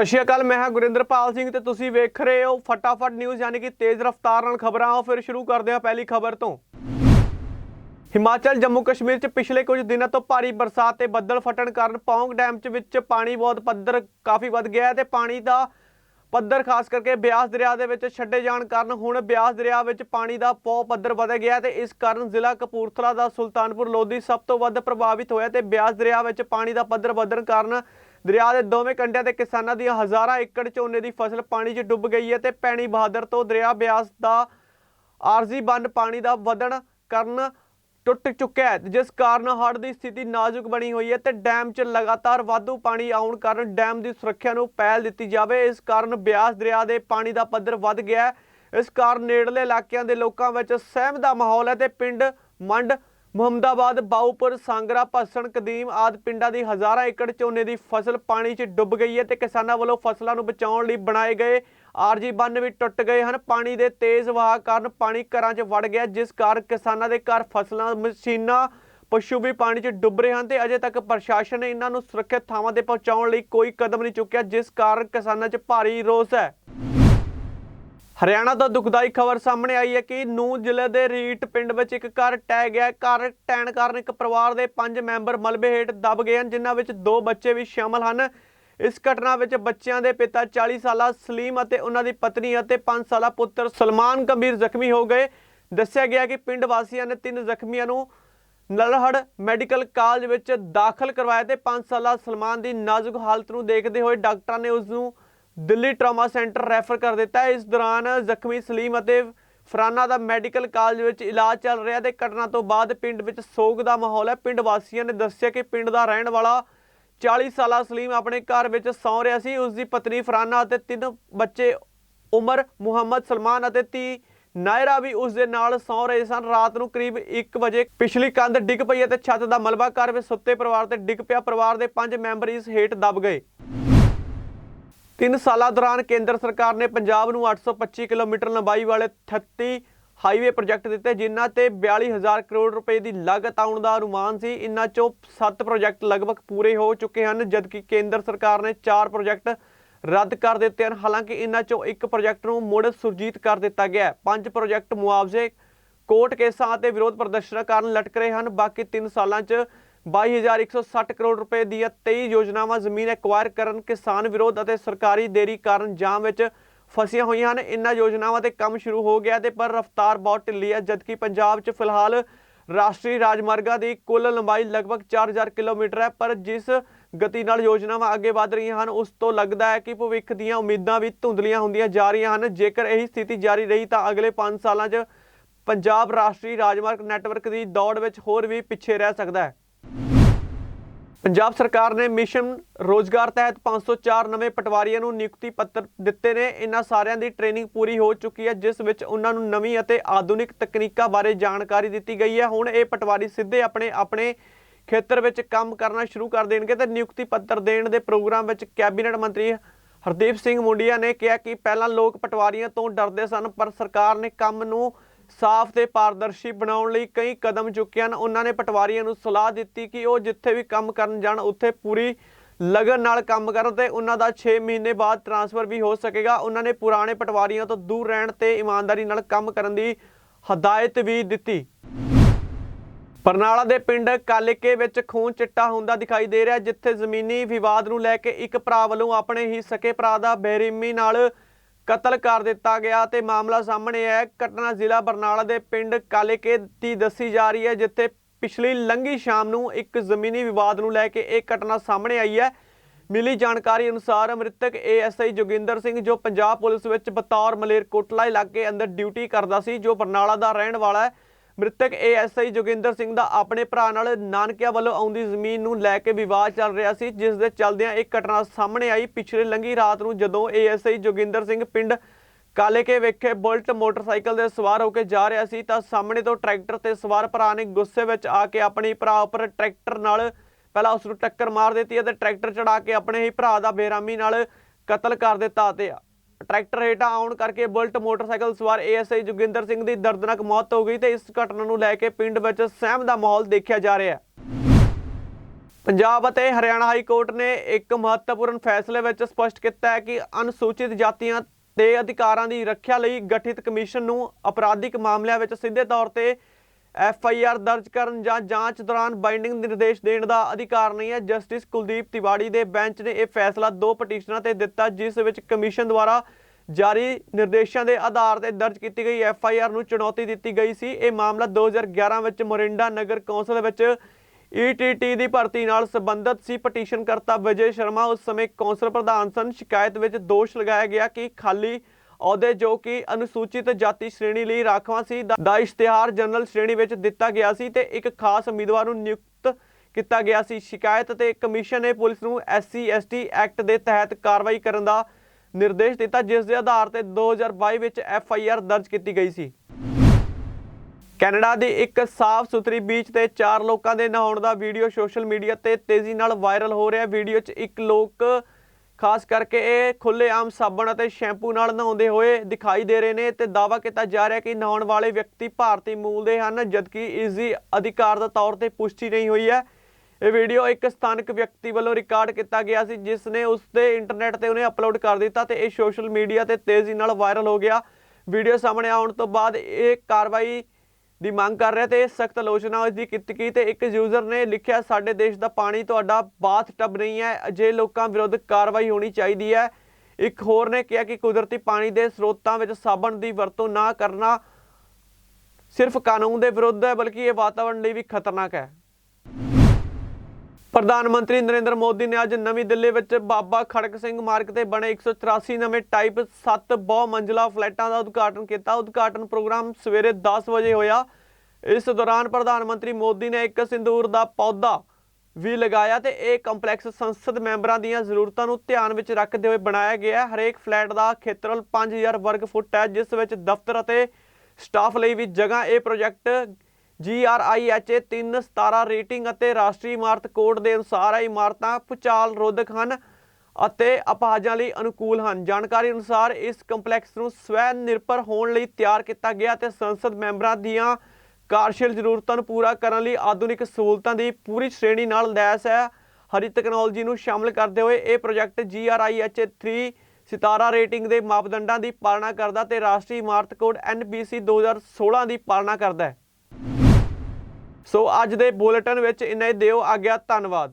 ਸਤਿ ਸ਼੍ਰੀ ਅਕਾਲ, ਮੈਂ ਹਾਂ ਗੁਰਿੰਦਰਪਾਲ ਸਿੰਘ ਤੇ ਤੁਸੀਂ ਵੇਖ ਰਹੇ ਹੋ ਫਟਾਫਟ ਨਿਊਜ਼ ਯਾਨੀ ਕਿ ਤੇਜ਼ ਰਫ਼ਤਾਰ ਨਾਲ ਖਬਰਾਂ। ਆਓ ਫਿਰ ਸ਼ੁਰੂ ਕਰਦੇ ਹਾਂ ਪਹਿਲੀ ਖਬਰ ਤੋਂ। ਹਿਮਾਚਲ, ਜੰਮੂ ਕਸ਼ਮੀਰ 'ਚ ਪਿਛਲੇ ਕੁਝ ਦਿਨਾਂ ਤੋਂ ਭਾਰੀ ਬਰਸਾਤ ਤੇ ਬੱਦਲ ਫਟਣ ਕਾਰਨ ਪੌਂਗ ਡੈਮ 'ਚ ਵਿੱਚ ਪਾਣੀ ਬਹੁਤ ਪੱਧਰ ਕਾਫੀ ਵੱਧ ਗਿਆ ਹੈ ਤੇ ਪਾਣੀ ਦਾ ਪੱਧਰ ਖਾਸ ਕਰਕੇ ਬਿਆਸ ਦਰਿਆ ਦੇ ਵਿੱਚ ਛੱਡੇ ਜਾਣ ਕਾਰਨ ਹੁਣ ਬਿਆਸ ਦਰਿਆ ਵਿੱਚ ਪਾਣੀ ਦਾ ਪੌ ਪੱਧਰ ਵਧ ਗਿਆ ਹੈ ਤੇ ਇਸ ਕਾਰਨ ਜ਼ਿਲ੍ਹਾ ਕਪੂਰਥਲਾ ਦਾ ਸੁਲਤਾਨਪੁਰ ਲੋਧੀ ਸਭ ਤੋਂ ਵੱਧ ਪ੍ਰਭਾਵਿਤ ਹੋਇਆ ਤੇ ਬਿਆਸ ਦਰਿਆ ਵਿੱਚ ਪਾਣੀ ਦਾ ਪੱਧਰ ਵਧਣ ਕਾਰਨ ਦਰਿਆ ਦੇ ਦੋਵੇਂ ਕੰਢਿਆਂ ਤੇ ਕਿਸਾਨਾਂ ਦੀਆਂ ਹਜ਼ਾਰਾਂ ਏਕੜ ਝੋਨੇ ਦੀ ਫਸਲ ਪਾਣੀ 'ਚ ਡੁੱਬ ਗਈ ਹੈ ਤੇ ਪੈਣੀ ਬਹਾਦਰ ਤੋਂ ਦਰਿਆ ਬਿਆਸ ਦਾ ਆਰਜ਼ੀ ਬੰਨ ਪਾਣੀ ਦਾ ਵਧਣ ਕਾਰਨ ਟੁੱਟ ਚੁੱਕਿਆ ਹੈ, ਜਿਸ ਕਾਰਨ ਹੜ੍ਹ ਦੀ ਸਥਿਤੀ ਨਾਜ਼ੁਕ ਬਣੀ ਹੋਈ ਹੈ ਤੇ ਡੈਮ 'ਚ ਲਗਾਤਾਰ ਵਾਧੂ ਪਾਣੀ ਆਉਣ ਕਾਰਨ ਡੈਮ ਦੀ ਸੁਰੱਖਿਆ ਨੂੰ ਪਹਿਲ ਦਿੱਤੀ ਜਾਵੇ। ਇਸ ਕਾਰਨ ਬਿਆਸ ਦਰਿਆ ਦੇ ਪਾਣੀ ਦਾ ਪੱਧਰ ਵੱਧ ਗਿਆ ਹੈ। ਇਸ ਕਾਰਨ ਨੇੜਲੇ ਇਲਾਕਿਆਂ ਦੇ ਲੋਕਾਂ ਵਿੱਚ ਸਹਿਮ ਦਾ ਮਾਹੌਲ ਹੈ ਤੇ ਪਿੰਡ ਮੰਡ ਮੁਹੰਮਦਾਬਾਦ, ਬਾਉਪੁਰ, ਸਾਂਗਰਾ, ਭਸਣ, ਕਦੀਮ ਆਦ ਪਿੰਡਾਂ ਦੀ ਹਜ਼ਾਰਾਂ ਏਕੜ ਝੋਨੇ ਦੀ ਫਸਲ ਪਾਣੀ 'ਚ ਡੁੱਬ ਗਈ ਹੈ ਤੇ ਕਿਸਾਨਾਂ ਵੱਲੋਂ ਫਸਲਾਂ ਨੂੰ ਬਚਾਉਣ ਲਈ ਬਣਾਏ ਗਏ ਆਰਜੀ ਬੰਨ ਵੀ ਟੁੱਟ ਗਏ ਹਨ। ਪਾਣੀ ਦੇ ਤੇਜ਼ ਵਹਾਅ ਕਾਰਨ ਪਾਣੀ ਘਰਾਂ 'ਚ ਵੜ ਗਿਆ, ਜਿਸ ਕਾਰਨ ਕਿਸਾਨਾਂ ਦੇ ਘਰ ਫਸਲਾਂ, ਮਸ਼ੀਨਾਂ, ਪਸ਼ੂ ਵੀ ਪਾਣੀ 'ਚ ਡੁੱਬ ਰਹੇ ਹਨ ਤੇ ਅਜੇ ਤੱਕ ਪ੍ਰਸ਼ਾਸਨ ਨੇ ਇਹਨਾਂ ਨੂੰ ਸੁਰੱਖਿਅਤ ਥਾਵਾਂ ਤੇ ਪਹੁੰਚਾਉਣ ਲਈ ਕੋਈ ਕਦਮ ਨਹੀਂ ਚੁੱਕਿਆ, ਜਿਸ ਕਾਰਨ ਕਿਸਾਨਾਂ 'ਚ ਭਾਰੀ ਰੋਸ ਹੈ। ਹਰਿਆਣਾ ਤੋਂ ਦੁਖਦਾਈ ਖਬਰ ਸਾਹਮਣੇ ਆਈ ਹੈ ਕਿ ਨੂੰ ਜ਼ਿਲ੍ਹੇ ਦੇ ਰੀਟ ਪਿੰਡ ਵਿੱਚ ਇੱਕ ਘਰ ਟਹਿ ਗਿਆ ਘਰ ਟਹਿਣ ਕਾਰਨ ਇੱਕ ਪਰਿਵਾਰ ਦੇ ਪੰਜ ਮੈਂਬਰ ਮਲਬੇ ਹੇਠ ਦਬ ਗਏ ਹਨ, ਜਿਨ੍ਹਾਂ ਵਿੱਚ ਦੋ ਬੱਚੇ ਵੀ ਸ਼ਾਮਲ ਹਨ। ਇਸ ਘਟਨਾ ਵਿੱਚ ਬੱਚਿਆਂ ਦੇ ਪਿਤਾ 40 ਸਾਲਾ ਸਲੀਮ ਅਤੇ ਉਹਨਾਂ ਦੀ ਪਤਨੀ ਅਤੇ 5 ਸਾਲਾ ਪੁੱਤਰ ਸਲਮਾਨ ਗੰਭੀਰ ਜ਼ਖਮੀ ਹੋ ਗਏ। ਦੱਸਿਆ ਗਿਆ ਕਿ ਪਿੰਡ ਵਾਸੀਆਂ ਨੇ ਤਿੰਨ ਜ਼ਖਮੀਆਂ ਨੂੰ ਨਲਹੜ ਮੈਡੀਕਲ ਕਾਲਜ ਵਿੱਚ ਦਾਖਲ ਕਰਵਾਇਆ ਤੇ 5 ਸਾਲਾ ਸਲਮਾਨ ਦੀ ਨਾਜ਼ੁਕ ਹਾਲਤ ਨੂੰ ਦੇਖਦੇ ਹੋਏ ਡਾਕਟਰਾਂ ਨੇ ਉਸ ਨੂੰ ਦਿੱਲੀ ਟਰਾਮਾ ਸੈਂਟਰ ਰੈਫਰ ਕਰ ਦਿੱਤਾ। ਇਸ ਦੌਰਾਨ ਜ਼ਖਮੀ ਸਲੀਮ ਅਤੇ ਫਰਾਨਾ ਦਾ ਮੈਡੀਕਲ ਕਾਲਜ ਵਿੱਚ ਇਲਾਜ ਚੱਲ ਰਿਹਾ ਤੇ ਘਟਨਾ ਤੋਂ ਬਾਅਦ ਪਿੰਡ ਵਿੱਚ ਸੋਗ ਦਾ ਮਾਹੌਲ ਹੈ। ਪਿੰਡ ਵਾਸੀਆਂ ਨੇ ਦੱਸਿਆ ਕਿ ਪਿੰਡ ਦਾ ਰਹਿਣ ਵਾਲਾ 40 ਸਾਲਾ ਸਲੀਮ ਆਪਣੇ ਘਰ ਵਿੱਚ ਸੌਂ ਰਿਹਾ ਸੀ। ਉਸ ਦੀ ਪਤਨੀ ਫਰਾਨਾ ਅਤੇ ਤਿੰਨ ਬੱਚੇ ਉਮਰ ਮੁਹੰਮਦ, ਸਲਮਾਨ ਅਤੇ ਧੀ ਨਾਇਰਾ ਵੀ ਉਸ ਦੇ ਨਾਲ ਸੌਂ ਰਹੇ ਸਨ। ਰਾਤ ਨੂੰ ਕਰੀਬ 1 ਵਜੇ ਪਿਛਲੀ ਕੰਧ ਡਿੱਗ ਪਈ ਅਤੇ ਛੱਤ ਦਾ ਮਲਬਾ ਘਰ ਵਿੱਚ ਸੁੱਤੇ ਪਰਿਵਾਰ ਤੇ ਡਿੱਗ ਪਿਆ। ਪਰਿਵਾਰ ਦੇ ਪੰਜ ਮੈਂਬਰ ਇਸ ਹੇਠ ਦਬ ਗਏ। ਤਿੰਨ ਸਾਲਾਂ ਦੌਰਾਨ ਕੇਂਦਰ ਸਰਕਾਰ ਨੇ ਪੰਜਾਬ ਨੂੰ 825 ਕਿਲੋਮੀਟਰ ਲੰਬਾਈ ਵਾਲੇ 38 ਹਾਈਵੇ ਪ੍ਰੋਜੈਕਟ ਦਿੱਤੇ, ਜਿਨ੍ਹਾਂ ਤੇ 42000 ਕਰੋੜ ਰੁਪਏ ਦੀ ਲਾਗਤ ਆਉਣ ਦਾ ਅਨੁਮਾਨ ਸੀ। ਇਨ੍ਹਾਂ ਚੋਂ 7 ਪ੍ਰੋਜੈਕਟ ਲਗਭਗ ਪੂਰੇ ਹੋ ਚੁੱਕੇ ਹਨ, ਜਦਕਿ ਕੇਂਦਰ ਸਰਕਾਰ ਨੇ 4 ਪ੍ਰੋਜੈਕਟ ਰੱਦ ਕਰ ਦਿੱਤੇ ਹਨ। ਹਾਲਾਂਕਿ ਇਨ੍ਹਾਂ ਚੋਂ ਇੱਕ ਪ੍ਰੋਜੈਕਟ ਨੂੰ ਮੁੜ ਸੁਰਜੀਤ ਕਰ ਦਿੱਤਾ ਗਿਆ ਹੈ। ਪੰਜ ਪ੍ਰੋਜੈਕਟ ਮੁਆਵਜ਼ੇ ਕੋਰਟ ਕੇਸਾਂ ਅਤੇ ਵਿਰੋਧ ਪ੍ਰਦਰਸ਼ਨਾਂ ਕਾਰਨ ਲਟਕ ਰਹੇ ਹਨ। ਬਾਕੀ 3 ਸਾਲਾਂ 'ਚ 22160 ਕਰੋੜ ਰੁਪਏ ਦੀਆਂ 23 ਯੋਜਨਾਵਾਂ ਜ਼ਮੀਨ ਐਕਵਾਇਰ ਕਰਨ, ਕਿਸਾਨ ਵਿਰੋਧ ਅਤੇ ਸਰਕਾਰੀ ਦੇਰੀ ਕਾਰਨ ਜਾਮ ਵਿੱਚ ਫਸੀਆਂ ਹੋਈਆਂ ਹਨ। ਇਨ੍ਹਾਂ ਯੋਜਨਾਵਾਂ ਤੇ ਕੰਮ ਸ਼ੁਰੂ ਹੋ ਗਿਆ ਤੇ ਪਰ ਰਫ਼ਤਾਰ ਬਹੁਤ ਢਿੱਲੀ ਹੈ, ਜਦਕਿ ਪੰਜਾਬ 'ਚ ਫਿਲਹਾਲ ਰਾਸ਼ਟਰੀ ਰਾਜਮਾਰਗਾਂ ਦੀ ਕੁੱਲ ਲੰਬਾਈ ਲਗਭਗ 4000 ਕਿਲੋਮੀਟਰ ਹੈ, ਪਰ ਜਿਸ ਗਤੀ ਨਾਲ ਯੋਜਨਾਵਾਂ ਅੱਗੇ ਵਧ ਰਹੀਆਂ ਹਨ, ਉਸ ਤੋਂ ਲੱਗਦਾ ਹੈ ਕਿ ਭਵਿੱਖ ਦੀਆਂ ਉਮੀਦਾਂ ਵੀ ਧੁੰਦਲੀਆਂ ਹੁੰਦੀਆਂ ਜਾ ਰਹੀਆਂ ਹਨ। ਜੇਕਰ ਇਹੀ ਸਥਿਤੀ ਜਾਰੀ ਰਹੀ ਤਾਂ ਅਗਲੇ 5 ਸਾਲਾਂ 'ਚ ਪੰਜਾਬ ਰਾਸ਼ਟਰੀ ਰਾਜਮਾਰਗ ਨੈਟਵਰਕ ਦੀ ਦੌੜ ਵਿੱਚ ਹੋਰ ਵੀ ਪਿੱਛੇ ਰਹਿ ਸਕਦਾ ਹੈ। ਪੰਜਾਬ ਸਰਕਾਰ ਨੇ ਮਿਸ਼ਨ ਰੋਜ਼ਗਾਰ ਤਹਿਤ 504 ਨਵੇਂ ਪਟਵਾਰੀਆਂ ਨੂੰ ਨਿਯੁਕਤੀ ਪੱਤਰ ਦਿੱਤੇ ਨੇ। ਇਹਨਾਂ ਸਾਰਿਆਂ ਦੀ ਟ੍ਰੇਨਿੰਗ ਪੂਰੀ ਹੋ ਚੁੱਕੀ ਹੈ, ਜਿਸ ਵਿੱਚ ਉਹਨਾਂ ਨੂੰ ਨਵੀਂ ਅਤੇ ਆਧੁਨਿਕ ਤਕਨੀਕਾਂ ਬਾਰੇ ਜਾਣਕਾਰੀ ਦਿੱਤੀ ਗਈ ਹੈ। ਹੁਣ ਇਹ ਪਟਵਾਰੀ ਸਿੱਧੇ ਆਪਣੇ ਆਪਣੇ ਖੇਤਰ ਵਿੱਚ ਕੰਮ ਕਰਨਾ ਸ਼ੁਰੂ ਕਰ ਦੇਣਗੇ ਤੇ ਨਿਯੁਕਤੀ ਪੱਤਰ ਦੇਣ ਦੇ ਪ੍ਰੋਗਰਾਮ ਵਿੱਚ ਕੈਬਨਿਟ ਮੰਤਰੀ ਹਰਦੀਪ ਸਿੰਘ ਮੁੰਡੀਆ ਨੇ ਕਿਹਾ ਕਿ ਪਹਿਲਾਂ ਲੋਕ ਪਟਵਾਰੀਆਂ ਤੋਂ ਡਰਦੇ ਸਨ, ਪਰ ਸਰਕਾਰ ਨੇ ਕੰਮ ਨੂੰ ਸਾਫ਼ ਤੇ ਪਾਰਦਰਸ਼ੀ ਬਣਾਉਣ ਲਈ ਕਈ ਕਦਮ ਚੁੱਕੇ ਹਨ। ਉਹਨਾਂ ਨੇ ਪਟਵਾਰੀਆਂ ਨੂੰ ਸਲਾਹ ਦਿੱਤੀ ਕਿ ਉਹ ਜਿੱਥੇ ਵੀ ਕੰਮ ਕਰਨ ਜਾਣ, ਉੱਥੇ ਪੂਰੀ ਲਗਨ ਨਾਲ ਕੰਮ ਕਰਨ ਤੇ ਉਹਨਾਂ ਦਾ 6 ਮਹੀਨੇ ਬਾਅਦ ਟਰਾਂਸਫਰ ਵੀ ਹੋ ਸਕੇਗਾ। ਉਹਨਾਂ ਨੇ ਪੁਰਾਣੇ ਪਟਵਾਰੀਆਂ ਤੋਂ ਦੂਰ ਰਹਿਣ ਤੇ ਇਮਾਨਦਾਰੀ ਨਾਲ ਕੰਮ ਕਰਨ ਦੀ ਹਦਾਇਤ ਵੀ ਦਿੱਤੀ। ਬਰਨਾਲਾ ਦੇ ਪਿੰਡ ਕਾਲੇਕੇ ਵਿੱਚ ਖੂਨ ਚਿੱਟਾ ਹੁੰਦਾ ਦਿਖਾਈ ਦੇ ਰਿਹਾ, ਜਿੱਥੇ ਜ਼ਮੀਨੀ ਵਿਵਾਦ ਨੂੰ ਲੈ ਕੇ ਇੱਕ ਭਰਾ ਵੱਲੋਂ ਆਪਣੇ ਹੀ ਸਕੇ ਭਰਾ ਦਾ ਬੇਰਹਿਮੀ ਨਾਲ ਕਤਲ ਕਰ ਦਿੱਤਾ ਗਿਆ ਤੇ ਮਾਮਲਾ ਸਾਹਮਣੇ ਆਇਆ ਹੈ। ਘਟਨਾ ਜ਼ਿਲ੍ਹਾ ਬਰਨਾਲਾ ਦੇ ਪਿੰਡ ਕਾਲੇਕੇ ਦੀ ਦੱਸੀ ਜਾ ਰਹੀ ਹੈ, ਜਿੱਥੇ ਪਿਛਲੀ ਲੰਗੀ ਸ਼ਾਮ ਨੂੰ ਇੱਕ ਜ਼ਮੀਨੀ ਵਿਵਾਦ ਨੂੰ ਲੈ ਕੇ ਇਹ ਘਟਨਾ ਸਾਹਮਣੇ ਆਈ ਹੈ ਮਿਲੀ ਜਾਣਕਾਰੀ ਅਨੁਸਾਰ ਮ੍ਰਿਤਕ ਏਐਸਆਈ ਜੋਗਿੰਦਰ ਸਿੰਘ, ਜੋ ਪੰਜਾਬ ਪੁਲਿਸ ਵਿੱਚ ਬਤੌਰ ਮਲੇਰਕੋਟਲਾ ਇਲਾਕੇ ਅੰਦਰ ਡਿਊਟੀ ਕਰਦਾ ਸੀ, ਜੋ ਬਰਨਾਲਾ ਦਾ ਰਹਿਣ ਵਾਲਾ ਹੈ ਮ੍ਰਿਤਕ ਏਐਸਆਈ ਜੋਗਿੰਦਰ ਸਿੰਘ ਦਾ ਆਪਣੇ ਭਰਾ ਨਾਲ ਨਾਨਕਿਆਂ ਵੱਲੋਂ ਆਉਂਦੀ ਜ਼ਮੀਨ ਨੂੰ ਲੈ ਕੇ ਵਿਵਾਦ ਚੱਲ ਰਿਹਾ ਸੀ, ਜਿਸ ਦੇ ਚੱਲਦਿਆਂ ਇਹ ਘਟਨਾ ਸਾਹਮਣੇ ਆਈ। ਪਿਛਲੇ ਲੰਗੀ ਰਾਤ ਨੂੰ ਜਦੋਂ ਏਐਸਆਈ ਜੋਗਿੰਦਰ ਸਿੰਘ ਪਿੰਡ ਕਾਲੇਕੇ ਵਿਖੇ ਬੁਲਟ ਮੋਟਰਸਾਈਕਲ ਦੇ ਸਵਾਰ ਹੋ ਕੇ ਜਾ ਰਿਹਾ ਸੀ, ਤਾਂ ਸਾਹਮਣੇ ਤੋਂ ਟਰੈਕਟਰ ਤੇ ਸਵਾਰ ਭਰਾ ਨੇ ਗੁੱਸੇ ਵਿੱਚ ਆ ਕੇ ਆਪਣੇ ਭਰਾ ਉੱਪਰ ਟਰੈਕਟਰ ਨਾਲ ਪਹਿਲਾਂ ਉਸ ਨੂੰ ਟੱਕਰ ਮਾਰ ਦਿੱਤੀ ਅਤੇ ਟਰੈਕਟਰ ਚੜਾ ਕੇ ਆਪਣੇ ਹੀ ਭਰਾ ਦਾ ਬੇਰਾਮੀ ਨਾਲ ਕਤਲ ਕਰ ਦਿੱਤਾ ਤੇ ਟਰੈਕਟਰ ਹੇਠਾਂ ਆਉਣ ਕਰਕੇ ਬੁਲਟ ਮੋਟਰਸਾਈਕਲ ਸਵਾਰ ਏਐਸਆਈ ਜੋਗਿੰਦਰ ਸਿੰਘ ਦੀ ਦਰਦਨਾਕ ਮੌਤ ਹੋ ਗਈ ਤੇ ਇਸ ਘਟਨਾ ਨੂੰ ਲੈ ਕੇ ਪਿੰਡ ਵਿੱਚ ਸਹਿਮ ਦਾ ਮਾਹੌਲ ਦੇਖਿਆ ਜਾ ਰਿਹਾ ਹੈ। ਪੰਜਾਬ ਅਤੇ ਹਰਿਆਣਾ ਹਾਈ ਕੋਰਟ ਨੇ ਇੱਕ ਮਹੱਤਵਪੂਰਨ ਫੈਸਲੇ ਵਿੱਚ ਸਪਸ਼ਟ ਕੀਤਾ ਹੈ ਕਿ ਅਨੁਸੂਚਿਤ ਜਾਤੀਆਂ ਦੇ ਅਧਿਕਾਰਾਂ ਦੀ ਰੱਖਿਆ ਲਈ ਗਠਿਤ ਕਮਿਸ਼ਨ ਨੂੰ ਅਪਰਾਧਿਕ ਮਾਮਲਿਆਂ ਵਿੱਚ ਸਿੱਧੇ ਤੌਰ ਤੇ ਐਫ ਆਈ ਆਰ ਦਰਜ ਕਰਨ ਜਾਂ ਜਾਂਚ ਦੌਰਾਨ ਬਾਈਂਡਿੰਗ ਨਿਰਦੇਸ਼ ਦੇਣ ਦਾ ਅਧਿਕਾਰ ਨਹੀਂ ਹੈ। ਜਸਟਿਸ ਕੁਲਦੀਪ ਤਿਵਾੜੀ ਦੇ ਬੈਂਚ ਨੇ ਇਹ ਫੈਸਲਾ ਦੋ ਪਟੀਸ਼ਨਾਂ ਤੇ ਦਿੱਤਾ, ਜਿਸ ਵਿੱਚ ਕਮਿਸ਼ਨ ਦੁਆਰਾ ਜਾਰੀ ਨਿਰਦੇਸ਼ਾਂ ਦੇ ਆਧਾਰ ਤੇ ਦਰਜ ਕੀਤੀ ਗਈ ਐਫ ਆਈ ਆਰ ਨੂੰ ਚੁਣੌਤੀ ਦਿੱਤੀ ਗਈ ਸੀ। ਇਹ ਮਾਮਲਾ 2011 ਵਿੱਚ ਮੋਰਿੰਡਾ ਨਗਰ ਕੌਂਸਲ ਵਿੱਚ ਈਟੀਟੀ ਦੀ ਭਰਤੀ ਨਾਲ ਸੰਬੰਧਿਤ ਸੀ। ਪਟੀਸ਼ਨਕਰਤਾ ਵਿਜੇ ਸ਼ਰਮਾ ਉਸ ਸਮੇਂ ਕੌਂਸਲ ਪ੍ਰਧਾਨ ਸਨ। ਸ਼ਿਕਾਇਤ ਵਿੱਚ ਦੋਸ਼ ਲਗਾਇਆ ਗਿਆ ਕਿ ਖਾਲੀ ਅਹੁਦੇ ਜੋ ਕਿ ਅਨੁਸੂਚਿਤ ਜਾਤੀ ਸ਼੍ਰੇਣੀ ਲਈ ਰਾਖਵਾਂ ਸੀ, ਦਾ- ਇਸ਼ਤਿਹਾਰ ਜਨਰਲ ਸ਼੍ਰੇਣੀ ਵਿੱਚ ਦਿੱਤਾ ਗਿਆ ਸੀ ਤੇ ਇੱਕ ਖਾਸ ਉਮੀਦਵਾਰ ਨੂੰ ਨਿਯੁਕਤ ਕੀਤਾ ਗਿਆ ਸੀ। ਸ਼ਿਕਾਇਤ ਤੇ ਕਮਿਸ਼ਨ ਨੇ ਪੁਲਿਸ ਨੂੰ ਐਸਸੀ ਐਸਟੀ ਐਕਟ ਦੇ ਤਹਿਤ ਕਾਰਵਾਈ ਕਰਨ ਦਾ ਨਿਰਦੇਸ਼ ਦਿੱਤਾ, ਜਿਸ ਦੇ ਆਧਾਰ ਤੇ 2022 ਵਿੱਚ ਐਫ ਆਈ ਆਰ ਦਰਜ ਕੀਤੀ ਗਈ ਸੀ। ਕੈਨੇਡਾ ਦੀ ਇੱਕ ਸਾਫ਼ ਸੁਥਰੀ ਬੀਚ ਤੇ ਚਾਰ ਲੋਕਾਂ ਦੇ ਨਹਾਉਣ ਦਾ ਵੀਡੀਓ ਸੋਸ਼ਲ ਮੀਡੀਆ ਤੇ ਤੇਜ਼ੀ ਨਾਲ ਵਾਇਰਲ ਹੋ ਰਿਹਾ। ਵੀਡੀਓ 'ਚ ਇੱਕ ਲੋਕ ਖਾਸ ਕਰਕੇ ਇਹ ਖੁੱਲ੍ਹੇਆਮ ਸਾਬਣ ਅਤੇ ਸ਼ੈਂਪੂ ਨਾਲ ਨਹਾਉਂਦੇ ਹੋਏ ਦਿਖਾਈ ਦੇ ਰਹੇ ਨੇ ਤੇ ਦਾਅਵਾ ਕੀਤਾ ਜਾ ਰਿਹਾ ਕਿ ਨਹਾਉਣ ਵਾਲੇ ਵਿਅਕਤੀ ਭਾਰਤੀ ਮੂਲ ਦੇ ਹਨ, ਜਦਕਿ ਇਸ ਦੀ ਅਧਿਕਾਰਤ ਤੌਰ ਤੇ ਪੁਸ਼ਟੀ ਨਹੀਂ ਹੋਈ ਹੈ। ਇਹ ਵੀਡੀਓ ਇੱਕ ਸਥਾਨਕ ਵਿਅਕਤੀ ਵੱਲੋਂ ਰਿਕਾਰਡ ਕੀਤਾ ਗਿਆ ਸੀ, ਜਿਸ ਨੇ ਉਸ ਦੇ ਇੰਟਰਨੈਟ ਤੇ ਉਹਨੇ ਅਪਲੋਡ ਕਰ ਦਿੱਤਾ ਤੇ ਇਹ ਸੋਸ਼ਲ ਮੀਡੀਆ ਤੇ ਤੇਜ਼ੀ ਨਾਲ ਵਾਇਰਲ ਹੋ ਗਿਆ। ਵੀਡੀਓ ਸਾਹਮਣੇ ਆਉਣ ਤੋਂ ਬਾਅਦ ਇਹ ਕਾਰਵਾਈ ਦੀ ਮੰਗ ਕਰ ਰਿਹਾ ਤੇ ਸਖਤ ਆਲੋਚਨਾ ਇਸ ਦੀ ਕੀਤੀ ਗਈ ਤੇ ਇੱਕ ਯੂਜ਼ਰ ਨੇ ਲਿਖਿਆ, ਸਾਡੇ ਦੇਸ਼ ਦਾ ਪਾਣੀ ਤੁਹਾਡਾ ਬਾਥ ਟੱਬ ਨਹੀਂ ਹੈ ਅਜੇ ਲੋਕਾਂ ਵਿਰੁੱਧ ਕਾਰਵਾਈ ਹੋਣੀ ਚਾਹੀਦੀ ਹੈ। ਇੱਕ ਹੋਰ ਨੇ ਕਿਹਾ ਕਿ ਕੁਦਰਤੀ ਪਾਣੀ ਦੇ ਸਰੋਤਾਂ ਵਿੱਚ ਸਾਬਣ ਦੀ ਵਰਤੋਂ ਨਾ ਕਰਨਾ ਸਿਰਫ ਕਾਨੂੰਨ ਦੇ ਵਿਰੁੱਧ ਹੈ, ਬਲਕਿ ਇਹ ਵਾਤਾਵਰਣ ਲਈ ਵੀ ਖਤਰਨਾਕ ਹੈ। ਪ੍ਰਧਾਨ ਮੰਤਰੀ ਨਰਿੰਦਰ ਮੋਦੀ ਨੇ ਅੱਜ ਨਵੀਂ ਦਿੱਲੀ ਵਿੱਚ ਬਾਬਾ ਖੜਕ ਸਿੰਘ ਮਾਰਗ ਤੇ ਬਣੇ 184 ਨਵੇਂ ਟਾਈਪ 7 ਬਹੁ ਮੰਜ਼ਲਾ ਫਲੈਟਾਂ ਦਾ ਉਦਘਾਟਨ ਕੀਤਾ। ਉਦਘਾਟਨ ਪ੍ਰੋਗਰਾਮ ਸਵੇਰੇ 10 ਵਜੇ ਹੋਇਆ। ਇਸ ਦੌਰਾਨ ਪ੍ਰਧਾਨ ਮੰਤਰੀ ਮੋਦੀ ਨੇ ਇੱਕ ਸਿੰਦੂਰ ਦਾ ਪੌਦਾ ਵੀ ਲਗਾਇਆ ਤੇ ਇਹ ਕੰਪਲੈਕਸ ਸੰਸਦ ਮੈਂਬਰਾਂ ਦੀਆਂ ਜ਼ਰੂਰਤਾਂ ਨੂੰ ਧਿਆਨ ਵਿੱਚ ਰੱਖਦੇ ਹੋਏ ਬਣਾਇਆ ਗਿਆ ਹੈ। ਹਰੇਕ ਫਲੈਟ ਦਾ ਖੇਤਰਫਲ 5000 ਵਰਗ ਫੁੱਟ ਹੈ, ਜਿਸ ਵਿੱਚ ਦਫ਼ਤਰ ਅਤੇ ਸਟਾਫ ਲਈ ਵੀ ਜਗ੍ਹਾ। ਇਹ ਪ੍ਰੋਜੈਕਟ GRIHA 317 ਰੇਟਿੰਗ ਅਤੇ ਰਾਸ਼ਟਰੀ ਇਮਾਰਤ ਕੋਡ ਦੇ ਅਨੁਸਾਰ ਇਹ ਇਮਾਰਤਾਂ ਭੂਚਾਲ ਰੋਧਕ ਹਨ ਅਤੇ ਅਪਾਹਜਾਂ ਲਈ ਅਨੁਕੂਲ ਹਨ। ਜਾਣਕਾਰੀ ਅਨੁਸਾਰ ਇਸ ਕੰਪਲੈਕਸ ਨੂੰ ਸਵੈ ਨਿਰਭਰ ਹੋਣ ਲਈ ਤਿਆਰ ਕੀਤਾ ਗਿਆ ਤੇ ਸੰਸਦ ਮੈਂਬਰਾਂ ਦੀਆਂ ਕਾਰਜਸ਼ੀਲ ਜ਼ਰੂਰਤਾਂ ਨੂੰ ਪੂਰਾ ਕਰਨ ਲਈ ਆਧੁਨਿਕ ਸਹੂਲਤਾਂ ਦੀ ਪੂਰੀ ਸ਼੍ਰੇਣੀ ਨਾਲ ਲੈਸ ਹੈ। ਹਰੀ ਤਕਨਾਲੋਜੀ ਨੂੰ ਸ਼ਾਮਲ ਕਰਦੇ ਹੋਏ ਇਹ ਪ੍ਰੋਜੈਕਟ GRIHA 3 ਸਿਤਾਰਾ ਰੇਟਿੰਗ ਦੇ ਮਾਪਦੰਡਾਂ ਦੀ ਪਾਲਣਾ ਕਰਦਾ ਤੇ ਰਾਸ਼ਟਰੀ ਇਮਾਰਤ ਕੋਡ NBC 2016 ਦੀ ਪਾਲਣਾ ਕਰਦਾ ਹੈ। ਸੋ ਅੱਜ ਦੇ ਬੁਲੇਟਿਨ ਵਿੱਚ ਇੰਨਾ ਹੀ। ਦਿਓ ਆਗਿਆ ਧੰਨਵਾਦ।